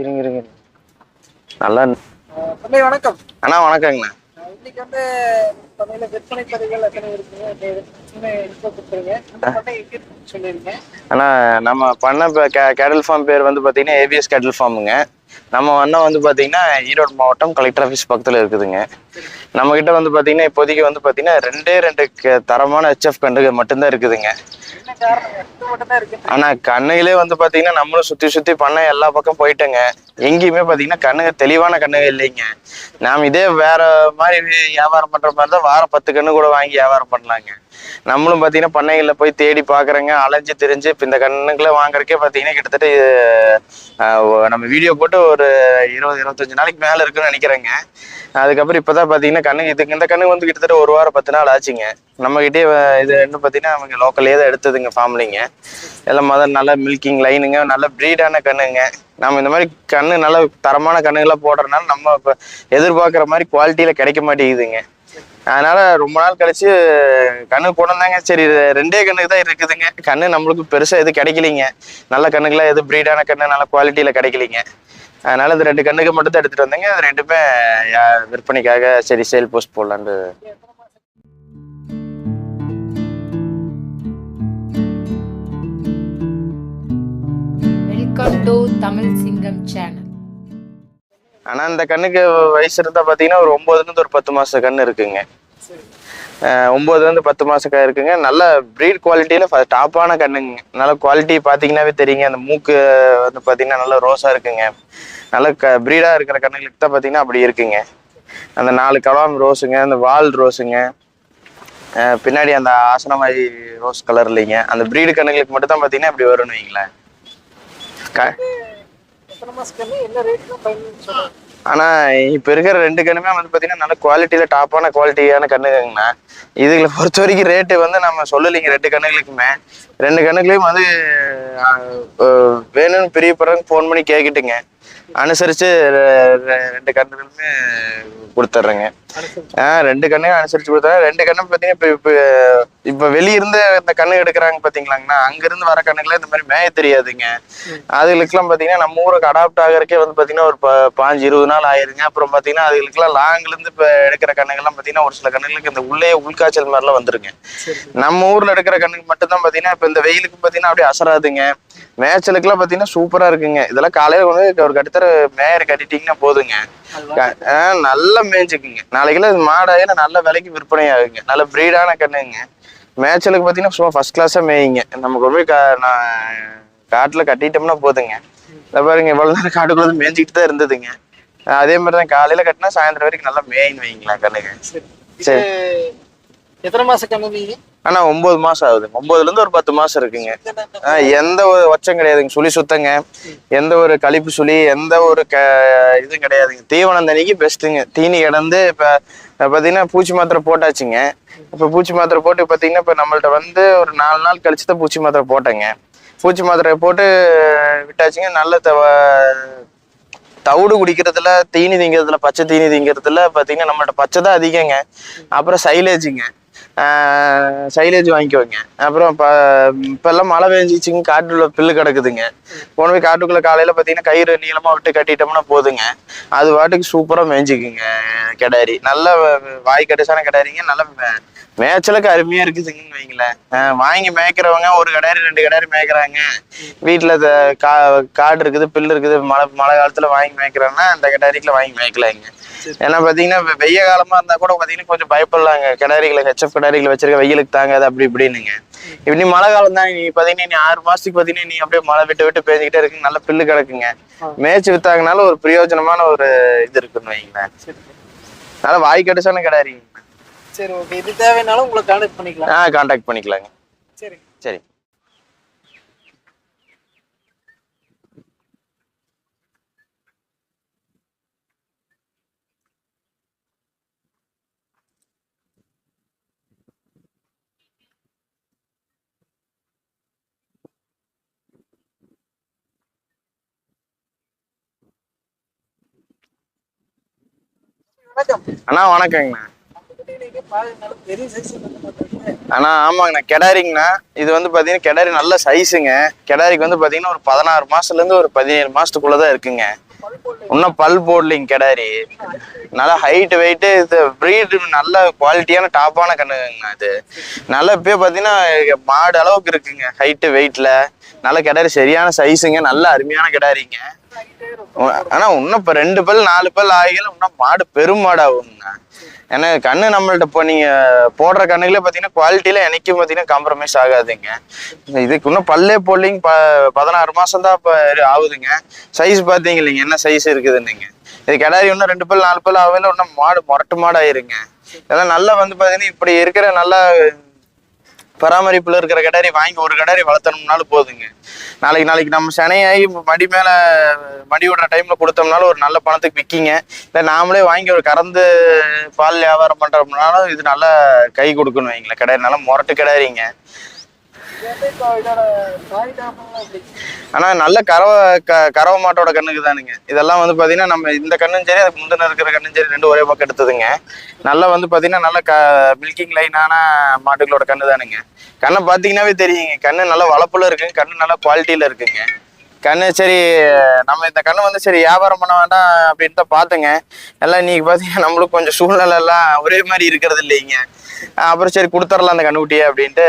இருங்க இருங்க. நல்லா தம்பி வணக்கம். அண்ணா வணக்கங்கண்ணா. இன்னைக்கு வந்து பண்ணையில விற்பனை பதிவுகள் எத்தனை இருக்குங்க அண்ணா நம்ம பண்ண இப்போ கே கேட்டல் ஃபார்ம் பேர் வந்து பார்த்தீங்கன்னா ஏபிஎஸ் கேட்டல் ஃபார்முங்க நம்ம அண்ணன் வந்து பார்த்தீங்கன்னா ஈரோடு மாவட்டம் கலெக்டர் ஆஃபீஸ் பக்கத்தில் இருக்குதுங்க. நம்ம கிட்ட வந்து பார்த்தீங்கன்னா இப்போதைக்கு வந்து பார்த்தீங்கன்னா ரெண்டே ரெண்டு தரமான ஹெச்எஃப் கண்டுகள் மட்டும்தான் இருக்குதுங்க. ஆனா கண்ணுகளே வந்து பாத்தீங்கன்னா நம்மளும் சுத்தி சுத்தி பண்ண எல்லா பக்கம் போயிட்டோங்க. எங்கேயுமே பாத்தீங்கன்னா கண்ணுங்க தெளிவான கண்ணுங்க இல்லைங்க. நாம இதே வேற மாதிரி வியாபாரம் பண்ற மாதிரி தான் வாரம் பத்து கண்ணு கூட வாங்கி வியாபாரம் பண்ணலாங்க. நம்மளும் பாத்தீங்கன்னா பண்ணைகள்ல போய் தேடி பாக்குறேங்க. அலைஞ்சு திரிஞ்சு இப்ப இந்த கண்ணுங்களை வாங்குறதுக்கே பாத்தீங்கன்னா கிட்டத்தட்ட நம்ம வீடியோ போட்டு ஒரு இருபது இருபத்தஞ்சு நாளைக்கு மேல இருக்குன்னு நினைக்கிறேங்க. அதுக்கப்புறம் இப்பதான் பார்த்தீங்கன்னா கண்ணு இதுக்கு இந்த கண்ணு வந்து கிட்டத்தட்ட ஒரு வாரம் பத்து நாள் ஆச்சுங்க. நம்மகிட்டே இது என்ன பார்த்தீங்கன்னா அவங்க லோக்கல்லே தான் எடுத்ததுங்க ஃபார்ம்லிங்க எல்லாம் முதல் நல்ல மில்கிங் லைனுங்க நல்ல ப்ரீடான கண்ணுங்க. நம்ம இந்த மாதிரி கண்ணு நல்ல தரமான கண்ணுகளாக போடுறதுனால நம்ம இப்போ எதிர்பார்க்குற மாதிரி குவாலிட்டியில் கிடைக்க மாட்டேங்குதுங்க. அதனால ரொம்ப நாள் கழிச்சு கண்ணு கொண்டாந்தாங்க சரி ரெண்டே கண்ணுக்கு தான் இருக்குதுங்க. கண்ணு நம்மளுக்கு பெருசாக எதுவும் கிடைக்கலிங்க. நல்ல கண்ணுக்கெல்லாம் எது ப்ரீடான கண்ணு நல்ல குவாலிட்டியில் கிடைக்கலிங்க. அதனால இந்த ரெண்டு கண்ணுக்கு மட்டும் தான் எடுத்துட்டு வந்தேங்க. அது ரெண்டுமே விற்பனைக்காக சரி சேல் போஸ்ட் போடலான்னு welcome to Tamil Singam channel ஆனா இந்த கண்ணுக்கு வயசு இருந்தா பாத்தீங்கன்னா ஒரு ஒன்பதுல இருந்து ஒரு பத்து மாச கண்ணு இருக்குங்க. ஒம்போதுலேருந்து பத்து மாதம் இருக்குங்க. நல்ல ப்ரீட் குவாலிட்டியில் டாப்பான கண்ணுங்க. நல்ல குவாலிட்டி பார்த்தீங்கன்னாவே தெரியுங்க. அந்த மூக்கு வந்து பார்த்தீங்கன்னா நல்ல ரோஸாக இருக்குங்க. நல்ல க ப்ரீடாக இருக்கிற கண்ணுகளுக்கு தான் பார்த்தீங்கன்னா அப்படி இருக்குங்க. அந்த நாலு கலாம் ரோஸுங்க அந்த வால் ரோஸுங்க பின்னாடி அந்த ஆசனமாய் ரோஸ் கலர் இல்லைங்க. அந்த ப்ரீடு கண்ணுகளுக்கு மட்டும் தான் பாத்தீங்கன்னா இப்படி வரும்னு வைங்களேன். க இப்போ ஆனா இப்ப இருக்கிற ரெண்டு கண்ணுமே வந்து பாத்தீங்கன்னா நல்ல குவாலிட்டியில டாப்பான குவாலிட்டியான கண்ணுங்கண்ணா இதுகளை பொறுத்த வரைக்கும் ரேட்டு வந்து நம்ம சொல்லலைங்க ரெண்டு கண்ணுகளுக்குமே. ரெண்டு கண்ணுகளையும் வந்து வேணும்னு பெரிய ஃபோன் பண்ணி கேக்கிட்டுங்க ரெ- ரெண்டு கண்ணுகளுமே கொடுத்துட்றேங்க. ஆ ரெண்டு கண்ணையும் அனுசரிச்சு கொடுத்தா ரெண்டு கண்ணும் பார்த்தீங்கன்னா இப்போ இப்போ இப்போ வெளியிருந்து இந்த கண்ணு எடுக்கிறாங்க பார்த்தீங்களாங்கண்ணா அங்கிருந்து வர கண்ணுக்குலாம் இந்த மாதிரி மேய தெரியாதுங்க. அதுகளுக்குலாம் பார்த்தீங்கன்னா நம்ம ஊருக்கு அடாப்ட் ஆகிறதுக்கே வந்து பார்த்தீங்கன்னா ஒரு பாஞ்சு இருபது நாள் ஆயிருங்க. அப்புறம் பார்த்தீங்கன்னா அதுகளுக்குலாம் லாங்லேருந்து இப்போ எடுக்கிற கண்ணுங்கள்லாம் பார்த்தீங்கன்னா ஒரு சில கண்ணுகளுக்கு இந்த உள்ளே உள்காய்ச்சல் மாதிரிலாம் வந்துருங்க. நம்ம ஊர்ல எடுக்கிற கண்ணுக்கு மட்டும்தான் பாத்தீங்கன்னா இப்ப இந்த வெயிலுக்கு பாத்தீங்கன்னா அப்படியே அசராதுங்க. மேய்ச்சலுக்குலாம் பாத்தீங்கன்னா சூப்பரா இருக்குங்க. இதெல்லாம் காலையில வந்து ஒரு கட்டுத்தர மேயர் கட்டிட்டீங்கன்னா போதுங்க. நல்லா மேய்ஞ்சுக்குங்க நாளைக்குல இது மாடாயில நல்ல விலைக்கு விற்பனை ஆகுங்க. நல்ல பிரீடான கண்ணுங்க. மேய்ச்சலுக்கு பாத்தீங்கன்னா சும்மா ஃபர்ஸ்ட் கிளாஸா மேயுங்க. நம்ம கொண்டு போய் கா- நான் காட்டுல கட்டிட்டோம்னா போதுங்க. பாருங்க இவ்வளவு நேரம் காட்டுக்குள்ள மேய்ஞ்சிக்கிட்டு தான் இருந்ததுங்க. அதே மாதிரி தான் காலையில கட்டினா சாயந்தரம் வரைக்கும் நல்லா மேயின்னு வைங்களா கண்ணுங்க. சரி. எத்தனை மாசம் கண்ணு நீங்க ஆனா ஒன்பது மாசம் ஆகுது. ஒன்பதுல இருந்து ஒரு பத்து மாசம் இருக்குங்க. எந்த ஒரு வச்சம் கிடையாதுங்க. சுழி சுத்தங்க. எந்த ஒரு கழிப்பு சுழி எந்த ஒரு க இதுவும் கிடையாதுங்க. தீவனம் தண்ணிக்கு பெஸ்ட்டுங்க தீனி கிடந்து இப்போ பார்த்தீங்கன்னா பூச்சி மாத்திரை போட்டாச்சுங்க. இப்போ பூச்சி மாத்திரை போட்டு பார்த்தீங்கன்னா இப்போ நம்மள்ட்ட வந்து ஒரு நாலு நாள் கழிச்சு தான் பூச்சி மாத்திரை போட்டேங்க. பூச்சி மாத்திரை போட்டு விட்டாச்சுங்க. நல்ல தவ- தவிடு குடிக்கிறதுல தீனி திங்கிறதுல பச்சை தீனி திங்கிறதுல பாத்தீங்கன்னா நம்மள்ட்ட பச்சை தான் அதிகங்க. அப்புறம் சைலேஜுங்க சைலேஜ் வாங்கிக்குவாங்க அப்புறம் இப்போ இப்போல்லாம் மழை பெஞ்சிச்சுங்க காட்டுல பில்லு கிடக்குதுங்க. போன போய் காட்டுக்குள்ள காலையில பார்த்தீங்கன்னா கயிறு நீளமா விட்டு கட்டிட்டோம்னா போதுங்க. அது பாட்டுக்கு சூப்பராக மேய்ஞ்சிக்குங்க கிடாரி. நல்ல வாய் கடைசான கிடாரிங்க நல்ல மேய்ச்சலுக்கு அருமையா இருக்குதுங்கன்னு வைங்களேன். ஆஹ் வாங்கி மேய்க்கிறவங்க ஒரு கிடாரி ரெண்டு கிடாரி மேய்க்கிறாங்க. வீட்டில் கா காடு இருக்குது பில்லு இருக்குது மழை மழை காலத்துல வாங்கி மேய்க்கிறாங்கன்னா அந்த கிடாரிக்குள்ள வாங்கி மேய்க்கலாங்க. ஏன்னா பாத்தீங்கன்னா வெ- வெய்ய காலமா இருந்தா கூட பாத்தீங்கன்னா கொஞ்சம் பயப்படலாங்க. கிடாரிகளை ஹெச்எஃப் கிடாரிகளை வச்சிருக்க வெயிலுக்கு தாங்காது அப்படி இப்படின்னுங்க. இப்ப நீ மழை காலம் தான் நீ பாத்தீங்கன்னா நீ ஆறு மாசத்துக்கு பாத்தீங்கன்னா நீ அப்படியே மழை விட்டு விட்டு பேஞ்சிக்கிட்டே இருக்கு நல்ல பில்லு கிடக்குங்க. மேய்ச்சி வித்தாங்கனால ஒரு பிரயோஜனமான ஒரு இது இருக்குன்னு வைங்களேன். சரி. அதனால வாய் கடிசான கிடாரிங்க. சரி ஓகே இது தேவைனாலும் உங்களை கான்டாக்ட் பண்ணிக்கலாம். ஆ கான்டாக்ட் பண்ணிக்கலாங்க. சரி. சரி. அண்ணா வணக்கங்கண்ணா. அண்ணா ஆமாங்கண்ணா கெடாரிங்கண்ணா. இது வந்து பார்த்தீங்கன்னா கெடாரி நல்ல சைஸுங்க கெடாரிக்கு வந்து பார்த்தீங்கன்னா ஒரு பதினாறு மாசத்துலேருந்து ஒரு பதினேழு மாசத்துக்குள்ளதான் இருக்குங்க. இன்னும் பல் போடலிங்க கெடாரி. நல்லா ஹைட்டு வெயிட்டு இது ப்ரீடு நல்ல குவாலிட்டியான டாப்பான கண்ணுங்கண்ணா இது. நல்ல இப்போயே பார்த்தீங்கன்னா மாடு அளவுக்கு இருக்குங்க ஹைட்டு வெயிட்டில் நல்ல கிடாரி சரியான சைஸுங்க நல்ல அருமையான கிடாரிங்க. ஆனா இன்னும் இப்ப ரெண்டு பல் நாலு பல் ஆகிகள் இன்னும் மாடு பெரும் மாடு ஏன்னா கண்ணு நம்மள்ட்ட இப்போ நீங்க போடுற கண்ணுகளே பாத்தீங்கன்னா குவாலிட்டியில என்னைக்கும் பாத்தீங்கன்னா காம்ப்ரமைஸ் ஆகாதுங்க. இதுக்கு இன்னும் பல்லே போடலிங்க. ப பதினாறு மாசம் தான் ஆகுதுங்க. சைஸ் பாத்தீங்க இல்லைங்க. என்ன சைஸ் இருக்குதுன்னுங்க. இது கிடாரி இன்னும் ரெண்டு பல் நாலு பல் ஆகல இன்னும் மாடு முரட்டு மாடு ஆயிருங்க இதெல்லாம் நல்லா வந்து பாத்தீங்கன்னா இப்படி இருக்கிற நல்லா பராமரிப்புல இருக்கிற கிடாரி வாங்கி ஒரு கிடாரி வளர்த்தணும்னாலும் போதுங்க. நாளைக்கு நாளைக்கு நம்ம சனையாகி மடி மேல மடி விடுற டைம்ல கொடுத்தோம்னாலும் ஒரு நல்ல பணத்துக்கு விற்கிங்க இல்லை நாமளே வாங்கி ஒரு கறந்து பால் வியாபாரம் பண்றோம்னாலும் இது நல்லா கை கொடுக்கணும் வைங்களேன். கிடாரி நல்லா முரட்டு கிடாரிங்க. ஆனால் நல்ல கறவை க கறவை மாட்டோட கண்ணுக்கு தானுங்க. இதெல்லாம் வந்து பார்த்தீங்கன்னா நம்ம இந்த கண்ணும் சரி அதுக்கு முந்தின இருக்கிற கண்ணும் சரி ரெண்டு ஒரே பக்கம் எடுத்ததுங்க. நல்லா வந்து பார்த்தீங்கன்னா நல்ல க மில்கிங் லைனான மாட்டுகளோட கண்ணு தானுங்க. கண்ணை பார்த்தீங்கன்னாவே தெரியுங்க. கண்ணு நல்லா வளப்பில் இருக்குங்க. கண்ணு நல்லா குவாலிட்டியில் இருக்குங்க. கண்ணு சரி நம்ம இந்த கண்ணு வந்து சரி வியாபாரம் பண்ண வேண்டாம் அப்படின்னு தான் பார்த்தேங்க. எல்லாம் இன்னைக்கு பார்த்தீங்கன்னா நம்மளுக்கு கொஞ்சம் சூழ்நிலை எல்லாம் ஒரே மாதிரி இருக்கிறது இல்லைங்க. அப்புறம் சரி கொடுத்துடலாம் அந்த கண்ணுக்குட்டியை அப்படின்ட்டு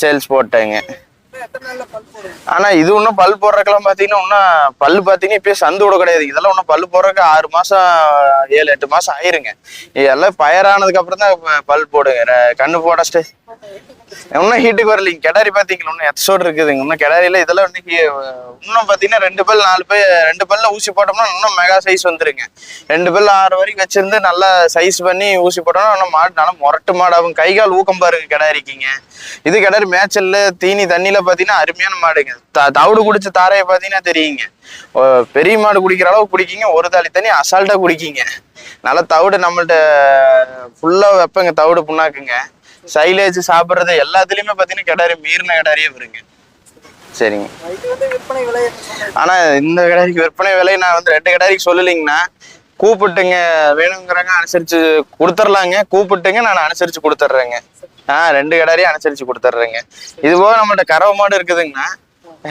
சேல்ஸ் போட்டேங்க. ஆனால் ஆனா இது ஒன்றும் பல் போடுறதுக்கெல்லாம் பாத்தீங்கன்னா இன்னும் பல் பாத்தீங்கன்னா இப்பயே சந்து விட கிடையாது. இதெல்லாம் ஒன்றும் பல் போடுறதுக்கு ஆறு மாசம் ஏழு எட்டு மாசம் ஆயிருங்க. இதெல்லாம் பயரானதுக்கு அப்புறம் தான் பல் போடுங்க. கண்ணு போடஸ்ட்டு இன்னும் ஹீட்டுக்கு வரலைங்க. கிடாரி பாத்தீங்களா? இன்னும் எத்தோடு இருக்குதுங்க இன்னும் கிடாரியில இதெல்லாம் இன்னைக்கு இன்னும் பாத்தீங்கன்னா ரெண்டு பல் நாலு பல் ரெண்டு பல்ல ஊசி போட்டோம்னா இன்னும் மெகா சைஸ் வந்துருங்க. ரெண்டு பல் ஆறு வரைக்கும் வச்சிருந்து நல்லா சைஸ் பண்ணி ஊசி போட்டோம்னா இன்னும் மாடு நல்லா முரட்டு மாடாகும். கை கால் ஊக்கம் பாருங்க கிடாரிக்குங்க. இது கிடாரி மேய்ச்சல்ல தீனி தண்ணியில பாத்தீங்கன்னா அருமையான மாடுங்க. த- தவிடு குடிச்ச தாரையை பாத்தீங்கன்னா தெரியுங்க. பெரிய மாடு குடிக்கிற அளவுக்கு குடிக்கிங்க. ஒரு தாலி தண்ணி அசால்ட்டா குடிக்கிங்க. நல்லா தவிடு நம்மள்ட்ட ஃபுல்லா வைப்பங்க தவிடு புண்ணாக்குங்க. சைலேஜ் சாப்பிட்றது எல்லாத்துலயுமே பாத்தீங்கன்னா கிடாரி மீறின கிடாரியே வருங்க. சரிங்க. விற்பனை விலை ஆனா இந்த கிடாரிக்கு விற்பனை விலை நான் வந்து ரெண்டு கிடாரிக்கு சொல்லலைங்கண்ணா. கூப்பிட்டுங்க வேணுங்கிறாங்க அனுசரிச்சு கொடுத்துர்லாங்க. கூப்பிட்டுங்க நான் அனுசரிச்சு கொடுத்துட்றேங்க ஆ ரெண்டு கிடாரியும் அனுசரிச்சு கொடுத்துட்றேங்க இது போக நம்மள்ட்ட கறவை மாடு இருக்குதுங்கண்ணா.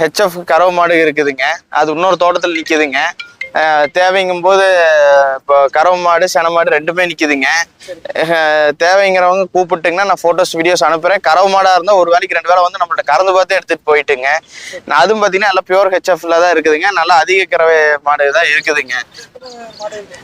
ஹெச்எஃப் கறவை மாடு இருக்குதுங்க. அது இன்னொரு தோட்டத்தில் நிற்குதுங்க தேவைங்கும் போது இப்போ கறவை மாடு சென மாடு ரெண்டுமே நிற்குதுங்க தேவைங்கிறவங்க கூப்பிட்டுங்கன்னா நான் ஃபோட்டோஸ் வீடியோஸ் அனுப்புகிறேன் கறவை மாடாக இருந்தால் ஒரு வேலைக்கு ரெண்டு வேலை வந்து நம்மள்ட்ட கறந்து பார்த்து எடுத்துகிட்டு போயிட்டுங்க. நான் அதுவும் பார்த்தீங்கன்னா நல்லா பியூர் ஹெச்எஃப்ல தான் இருக்குதுங்க. நல்லா அதிக கறவை மாடு தான் இருக்குதுங்க.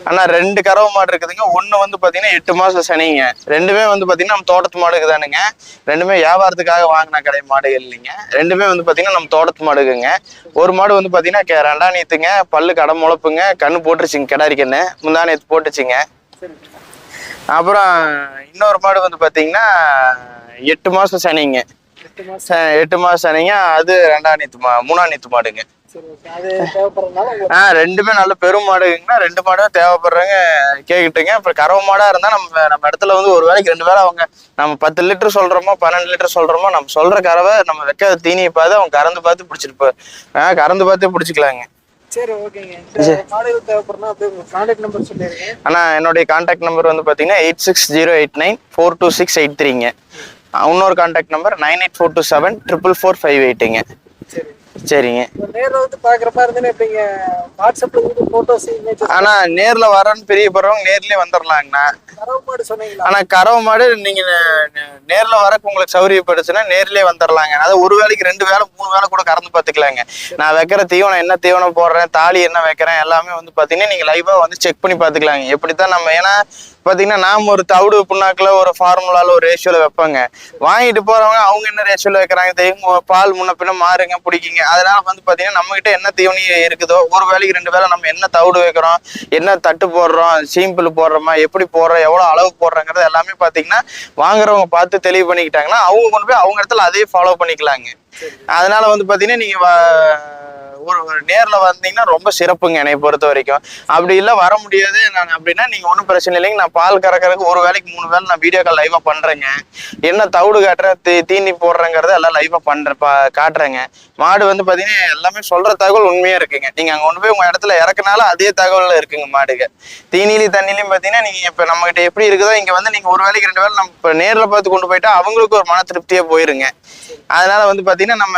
அண்ணா ரெண்டு கறவை மாடு இருக்குதுங்க. ஒன்று வந்து பார்த்தீங்கன்னா எட்டு மாதம் சனிங்க. ரெண்டுமே வந்து பார்த்தீங்கன்னா நம்ம தோட்டத்து மாடுக்கு தானுங்க ரெண்டுமே வியாபாரத்துக்காக வாங்கின கடை மாடுகள் இல்லைங்க. ரெண்டுமே வந்து பார்த்தீங்கன்னா நம்ம தோட்டத்து மாடுக்குங்க. ஒரு மாடு வந்து பார்த்தீங்கன்னா கே- ரெண்டாம் நேற்றுங்க பல்லு கடை முளப்புங்க கண்ணு போட்டுருச்சுங்க கிடாரி முந்தா நேற்று போட்டுச்சுங்க. அப்புறம் இன்னொரு மாடு வந்து பார்த்தீங்கன்னா எட்டு மாதம் சனிங்க. எட்டு மாசம். ச- எட்டு மாசம் சனிங்க அது ரெண்டாம் நேத்து மா மூணாம் நேத்து மாடுங்க ஆ ரெண்டுமே நல்ல பெரும் மாடுங்கன்னா ரெண்டு மாடும் தேவைப்படுறவங்க கேக்கிட்டுங்க அப்புறம் கறவை மாடா இருந்தா நம்ம நம்ம இடத்துல வந்து ஒரு வேளைக்கு ரெண்டு வேளை அவங்க நம்ம பத்து லிட்டர் சொல்றோமோ பன்னெண்டு லிட்டர் சொல்றோமோ நம்ம சொல்ற கறவை நம்ம வைக்க தீனியை பார்த்து அவங்க கறந்து பார்த்து பிடிச்சிட்டு போ ஆ கறந்து பார்த்து பிடிச்சிக்கலாங்க. ஆனா என்னுடைய கான்டாக்ட் நம்பர் வந்து பாத்தீங்கன்னா eight six zero eight nine four two six eight த்ரீங்க இன்னொரு contact number nine eight four two seven triple four five எயிட்டுங்க சரி. சரிங்க. நேர்ல வந்து பாக்குற மாதிரி எப்படிங்க? வாட்ஸ்அப்ல வந்து போட்டோஸ் இமேஜஸ் ஆனா நேர்ல வரேன்னு பிரியப்படுறவங்க நேர்லயே வந்துடலாங்கண்ணா தரவு மாடு சொன்னீங்களா? ஆனா கறவை மாடு நீங்க நே- நே- நேர்ல வரக்கு உங்களுக்கு சௌரியப்படுச்சுன்னா நேர்லயே வந்துடலாங்க அதாவது ஒரு வேளைக்கு ரெண்டு வேளை மூணு வேளை கூட கறந்து பாத்துக்கலாங்க. நான் வைக்கிற தீவனம் என்ன தீவனம் போடுறேன் தாலி என்ன வைக்கிறேன் எல்லாமே வந்து பாத்தீங்கன்னா நீங்க லைவா வந்து செக் பண்ணி பாத்துக்கலாங்க. எப்படித்தான் நம்ம ஏன்னா பாத்தீங்கன்னா நாம ஒரு தவிடு புண்ணாக்குல ஒரு ஃபார்முலால ஒரு ரேஷியோல வைப்பாங்க. வாங்கிட்டு போறவங்க அவங்க என்ன ரேஷியோல வைக்கிறாங்க தெரியும்? பால் முன்ன பின்ன மாறுங்க பிடிக்குங்க. அதனால வந்து பாத்தீங்கன்னா நம்ம கிட்ட என்ன தீவனம் இருக்குதோ ஒரு வேளைக்கு ரெண்டு வேளை நம்ம என்ன தவிடு வைக்கிறோம் என்ன தட்டு போடுறோம் சீம்பிள் போடுறோமா எப்படி போடுறோம் எவ்வளவு அளவு போடுறோங்கிறது எல்லாமே பாத்தீங்கன்னா வாங்குறவங்க பார்த்து தெளிவு பண்ணிக்கிட்டாங்கன்னா அவங்க கொண்டு போய் அவங்க இடத்துல அதே ஃபாலோ பண்ணிக்கலாங்க. அதனால வந்து பாத்தீங்கன்னா நீங்க வ- ஒரு ஒரு நேரில் வந்தீங்கன்னா ரொம்ப சிறப்புங்க என்னை பொறுத்த வரைக்கும். அப்படி இல்லை வர முடியாது. நான் அப்படின்னா நீங்கள் ஒன்றும் பிரச்சனை இல்லைங்க. நான் பால் கறக்கறதுக்கு ஒரு வேலைக்கு மூணு வேலை நான் வீடியோ கால் லைவாக பண்ணுறேங்க என்ன தவிடு காட்டுறேன் தீ தீனி போடுறேங்கிறத எல்லாம் லைவாக பண்ணுறேன் பா- காட்டுறேங்க. மாடு வந்து பார்த்தீங்கன்னா எல்லாமே சொல்கிற தகவல் உண்மையாக இருக்குங்க. நீங்கள் அங்கே கொண்டு போய் உங்கள் இடத்துல இறக்குனாலும் அதே தகவலில் இருக்குங்க மாடுக தீனிலையும் தண்ணிலையும் பார்த்தீங்கன்னா நீங்கள் இப்போ நம்மகிட்ட எப்படி இருக்குதோ இங்கே வந்து நீங்கள் ஒரு வேலைக்கு ரெண்டு வேலை நம்ம இப்போ நேரில் பார்த்து கொண்டு போயிட்டா அவங்களுக்கு ஒரு மன திருப்தியாக போயிருங்க. அதனால வந்து பார்த்தீங்கன்னா நம்ம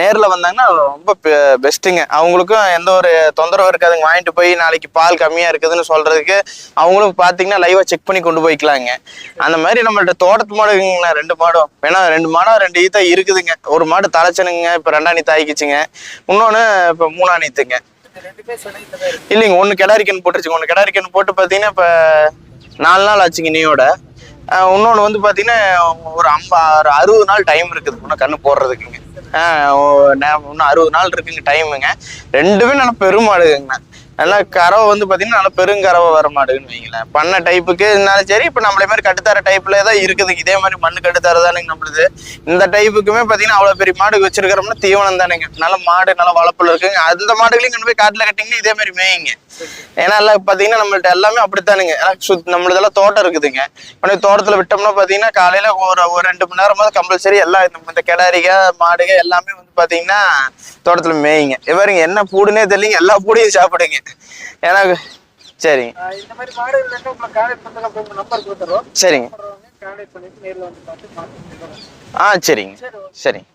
நேரில் வந்தாங்கன்னா ரொம்ப பெஸ்ட்டுங்க அவங்களுக்கும் எந்த ஒரு தொந்தரவு இருக்காதுங்க. வாங்கிட்டு போய் நாளைக்கு பால் கம்மியாக இருக்குதுன்னு சொல்கிறதுக்கு அவங்களும் பார்த்தீங்கன்னா லைவாக செக் பண்ணி கொண்டு போய்க்கலாங்க. அந்த மாதிரி நம்மள்ட்ட தோட்டத்து மாடுங்கண்ணா ரெண்டு மாடும். வேணா ரெண்டு மாடம் ரெண்டு ஈத்தா இருக்குதுங்க. ஒரு மாடு தலைச்சனுங்க இப்போ ரெண்டாம் நீத்து இன்னொன்று இப்போ இப்ப மூணாம் நீத்துங்க இல்லைங்க ஒன்று கிடாரிக்கன் போட்டுருச்சுங்க. ஒன்று கிடாரிக்கன் போட்டு பார்த்தீங்கன்னா இப்போ நாலு நாள் ஆச்சுங்க நீயோட இன்னொன்று வந்து பார்த்தீங்கன்னா ஒரு ஐம்பா ஒரு அறுபது நாள் டைம் இருக்குது. இன்னும் கண்ணு போடுறதுக்குங்க. இன்னும் அறுபது நாள் இருக்குங்க டைமுங்க ரெண்டுமே நல்ல பெருமாடுங்கண்ணா நல்லா கறவை வந்து பார்த்தீங்கன்னா நல்லா பெருங்கறவை வர மாடுன்னு வைங்களேன். பண்ண டைப்புக்கு இருந்தாலும் சரி இப்போ நம்மளே மாதிரி கட்டுத்தர டைப்பில் தான் இருக்குதுங்க. இதே மாதிரி மண்ணு கட்டுத்தர தானுங்க நம்மளுது. இந்த டைப்புக்குமே பார்த்தீங்கன்னா அவ்வளோ பெரிய மாடு வச்சிருக்கிறோம்னா தீவனம் தானுங்க. நல்ல மாடு நல்ல வளப்பில் இருக்குங்க. அந்த மாடுகளையும் கொண்டு போய் காட்டில் கட்டிங்கன்னா இதே மாதிரி மேயுங்க. ஏன்னா எல்லாம் பார்த்தீங்கன்னா நம்மள்ட்ட எல்லாமே அப்படித்தானுங்க. சுத் நம்மளதெல்லாம் தோட்டம் இருக்குதுங்க. உடனே தோட்டத்தில் விட்டோம்னா பார்த்தீங்கன்னா காலையில் ஒரு ஒரு ரெண்டு மணி நேரமாவது கம்பல்சரி எல்லாம் இந்த- இந்த கிடாரிக மாடுக எல்லாமே வந்து பார்த்தீங்கன்னா தோட்டத்தில் மேயுங்க. இவருங்க என்ன பூடுனே தெரியலங்க எல்லா பூடையும் சாப்பிடுங்க. ஏன்னா சரிங்க. சரிங்க ஆ சரிங்க. சரி சரிங்க.